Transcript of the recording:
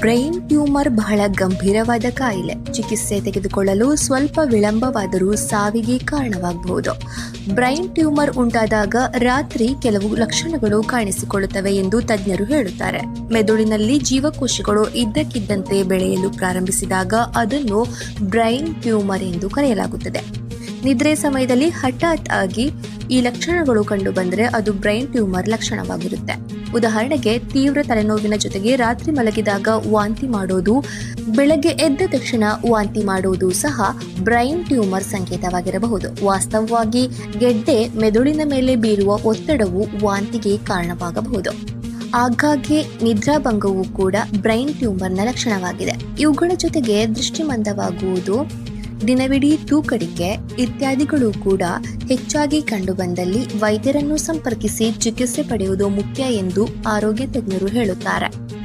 Brain tumour ಬಹಳ ಗಂಭೀರವಾದ ಕಾಯಿಲೆ. ಚಿಕಿತ್ಸೆ ತೆಗೆದುಕೊಳ್ಳಲು ಸ್ವಲ್ಪ ವಿಳಂಬವಾದರೂ ಸಾವಿಗೆ ಕಾರಣವಾಗಬಹುದು. ಬ್ರೈನ್ ಟ್ಯೂಮರ್ ಉಂಟಾದಾಗ ರಾತ್ರಿ ಕೆಲವು ಲಕ್ಷಣಗಳು ಕಾಣಿಸಿಕೊಳ್ಳುತ್ತವೆ ಎಂದು ತಜ್ಞರು ಹೇಳುತ್ತಾರೆ. ಮೆದುಳಿನಲ್ಲಿ ಜೀವಕೋಶಗಳು ಇದ್ದಕ್ಕಿದ್ದಂತೆ ಬೆಳೆಯಲು ಪ್ರಾರಂಭಿಸಿದಾಗ ಅದನ್ನು ಬ್ರೈನ್ ಟ್ಯೂಮರ್ ಎಂದು ಕರೆಯಲಾಗುತ್ತದೆ. ನಿದ್ರೆ ಸಮಯದಲ್ಲಿ ಹಠಾತ್ ಆಗಿ ಈ ಲಕ್ಷಣಗಳು ಕಂಡು ಬಂದರೆ ಅದು ಬ್ರೈನ್ ಟ್ಯೂಮರ್ ಲಕ್ಷಣವಾಗಿರುತ್ತೆ. ಉದಾಹರಣೆಗೆ, ತೀವ್ರ ತಲೆನೋವಿನ ಜೊತೆಗೆ ರಾತ್ರಿ ಮಲಗಿದಾಗ ವಾಂತಿ ಮಾಡೋದು, ಬೆಳಗ್ಗೆ ಎದ್ದ ತಕ್ಷಣ ವಾಂತಿ ಮಾಡುವುದು ಸಹ ಬ್ರೈನ್ ಟ್ಯೂಮರ್ ಸಂಕೇತವಾಗಿರಬಹುದು. ವಾಸ್ತವವಾಗಿ, ಗೆಡ್ಡೆ ಮೆದುಳಿನ ಮೇಲೆ ಬೀರುವ ಒತ್ತಡವು ವಾಂತಿಗೆ ಕಾರಣವಾಗಬಹುದು. ಆಗಾಗ್ಗೆ ನಿದ್ರಾಭಂಗವು ಕೂಡ ಬ್ರೈನ್ ಟ್ಯೂಮರ್ನ ಲಕ್ಷಣವಾಗಿದೆ. ಇವುಗಳ ಜೊತೆಗೆ ದೃಷ್ಟಿಮಂದವಾಗುವುದು ದಿನವಿಡೀ ತೂಕಡಿಕೆ ಇತ್ಯಾದಿಗಳು ಕೂಡ ಹೆಚ್ಚಾಗಿ ಕಂಡುಬಂದಲ್ಲಿ ವೈದ್ಯರನ್ನು ಸಂಪರ್ಕಿಸಿ ಚಿಕಿತ್ಸೆ ಪಡೆಯುವುದು ಮುಖ್ಯ ಎಂದು ಆರೋಗ್ಯ ತಜ್ಞರು ಹೇಳುತ್ತಾರೆ.